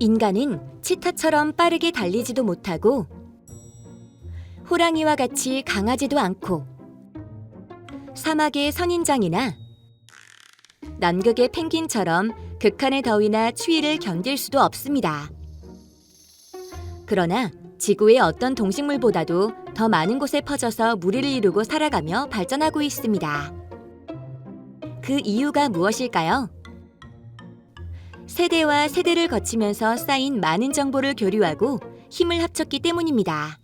인간은 치타처럼 빠르게 달리지도 못하고 호랑이와 같이 강하지도 않고 사막의 선인장이나 남극의 펭귄처럼 극한의 더위나 추위를 견딜 수도 없습니다. 그러나 지구의 어떤 동식물보다도 더 많은 곳에 퍼져서 무리를 이루고 살아가며 발전하고 있습니다. 그 이유가 무엇일까요? 세대와 세대를 거치면서 쌓인 많은 정보를 교류하고 힘을 합쳤기 때문입니다.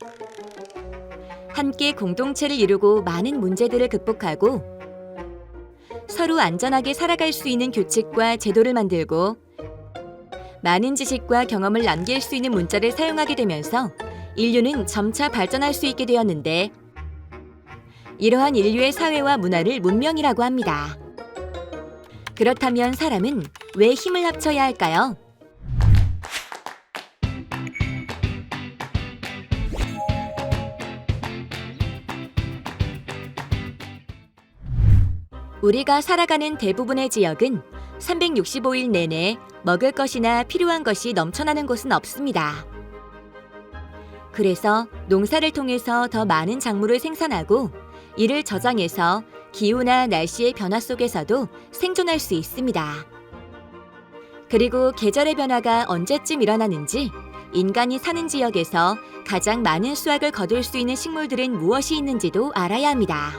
함께 공동체를 이루고 많은 문제들을 극복하고 서로 안전하게 살아갈 수 있는 규칙과 제도를 만들고 많은 지식과 경험을 남길 수 있는 문자를 사용하게 되면서 인류는 점차 발전할 수 있게 되었는데 이러한 인류의 사회와 문화를 문명이라고 합니다. 그렇다면 사람은 왜 힘을 합쳐야 할까요? 우리가 살아가는 대부분의 지역은 365일 내내 먹을 것이나 필요한 것이 넘쳐나는 곳은 없습니다. 그래서 농사를 통해서 더 많은 작물을 생산하고 이를 저장해서 기후나 날씨의 변화 속에서도 생존할 수 있습니다. 그리고 계절의 변화가 언제쯤 일어나는지 인간이 사는 지역에서 가장 많은 수확을 거둘 수 있는 식물들은 무엇이 있는지도 알아야 합니다.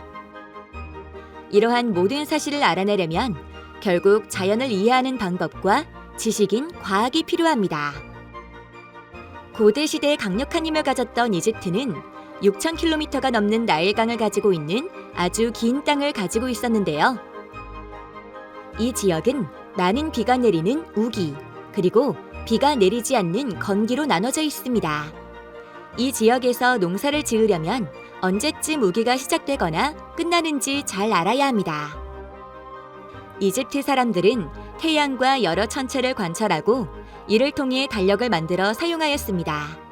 이러한 모든 사실을 알아내려면 결국 자연을 이해하는 방법과 지식인 과학이 필요합니다. 고대 시대에 강력한 힘을 가졌던 이집트는 6,000km가 넘는 나일강을 가지고 있는 아주 긴 땅을 가지고 있었는데요. 이 지역은 많은 비가 내리는 우기, 그리고 비가 내리지 않는 건기로 나눠져 있습니다. 이 지역에서 농사를 지으려면 언제쯤 우기가 시작되거나 끝나는지 잘 알아야 합니다. 이집트 사람들은 태양과 여러 천체를 관찰하고 이를 통해 달력을 만들어 사용하였습니다.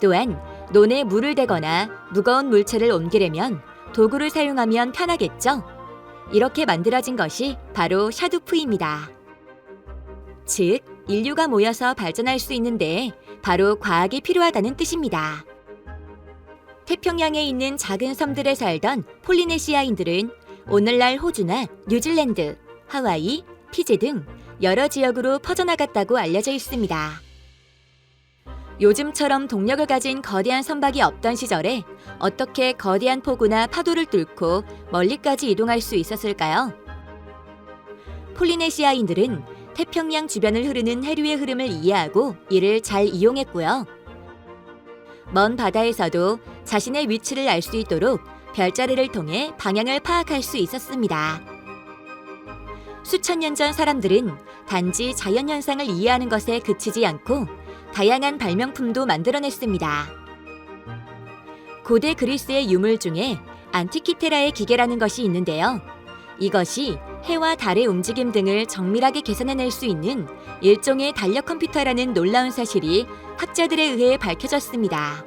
또한 논에 물을 대거나 무거운 물체를 옮기려면 도구를 사용하면 편하겠죠? 이렇게 만들어진 것이 바로 샤두프입니다. 즉, 인류가 모여서 발전할 수 있는데 바로 과학이 필요하다는 뜻입니다. 태평양에 있는 작은 섬들에 살던 폴리네시아인들은 오늘날 호주나 뉴질랜드, 하와이, 피지 등 여러 지역으로 퍼져나갔다고 알려져 있습니다. 요즘처럼 동력을 가진 거대한 선박이 없던 시절에 어떻게 거대한 폭우나 파도를 뚫고 멀리까지 이동할 수 있었을까요? 폴리네시아인들은 태평양 주변을 흐르는 해류의 흐름을 이해하고 이를 잘 이용했고요. 먼 바다에서도 자신의 위치를 알 수 있도록 별자리를 통해 방향을 파악할 수 있었습니다. 수천 년 전 사람들은 단지 자연 현상을 이해하는 것에 그치지 않고 다양한 발명품도 만들어냈습니다. 고대 그리스의 유물 중에 안티키테라의 기계라는 것이 있는데요. 이것이 해와 달의 움직임 등을 정밀하게 계산해낼 수 있는 일종의 달력 컴퓨터라는 놀라운 사실이 학자들에 의해 밝혀졌습니다.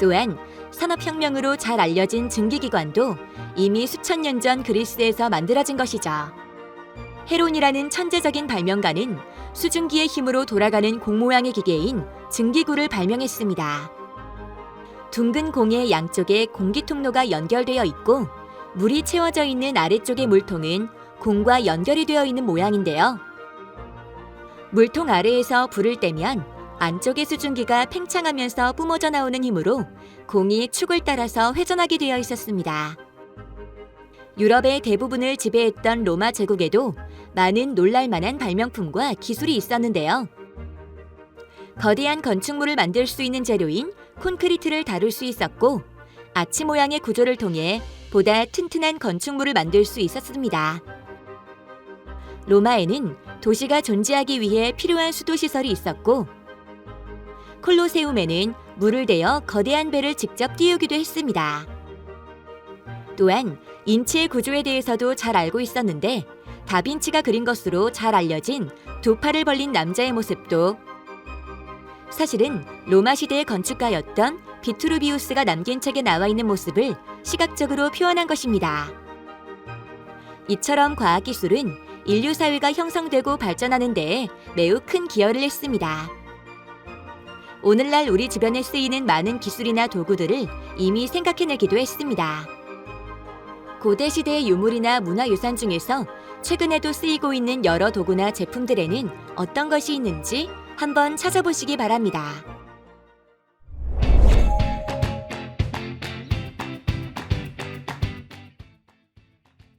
또한 산업혁명으로 잘 알려진 증기기관도 이미 수천 년 전 그리스에서 만들어진 것이죠. 헤론이라는 천재적인 발명가는 수증기의 힘으로 돌아가는 공 모양의 기계인 증기구를 발명했습니다. 둥근 공의 양쪽에 공기 통로가 연결되어 있고 물이 채워져 있는 아래쪽의 물통은 공과 연결이 되어 있는 모양인데요. 물통 아래에서 불을 떼면 안쪽의 수증기가 팽창하면서 뿜어져 나오는 힘으로 공이 축을 따라서 회전하게 되어 있었습니다. 유럽의 대부분을 지배했던 로마 제국에도 많은 놀랄만한 발명품과 기술이 있었는데요. 거대한 건축물을 만들 수 있는 재료인 콘크리트를 다룰 수 있었고 아치 모양의 구조를 통해 보다 튼튼한 건축물을 만들 수 있었습니다. 로마에는 도시가 존재하기 위해 필요한 수도 시설이 있었고 콜로세움에는 물을 대어 거대한 배를 직접 띄우기도 했습니다. 또한 인체의 구조에 대해서도 잘 알고 있었는데 다빈치가 그린 것으로 잘 알려진 두 팔을 벌린 남자의 모습도 사실은 로마 시대의 건축가였던 비트루비우스가 남긴 책에 나와 있는 모습을 시각적으로 표현한 것입니다. 이처럼 과학 기술은 인류 사회가 형성되고 발전하는 데 매우 큰 기여를 했습니다. 오늘날 우리 주변에 쓰이는 많은 기술이나 도구들을 이미 생각해내기도 했습니다. 고대 시대의 유물이나 문화유산 중에서 최근에도 쓰이고 있는 여러 도구나 제품들에는 어떤 것이 있는지 한번 찾아보시기 바랍니다.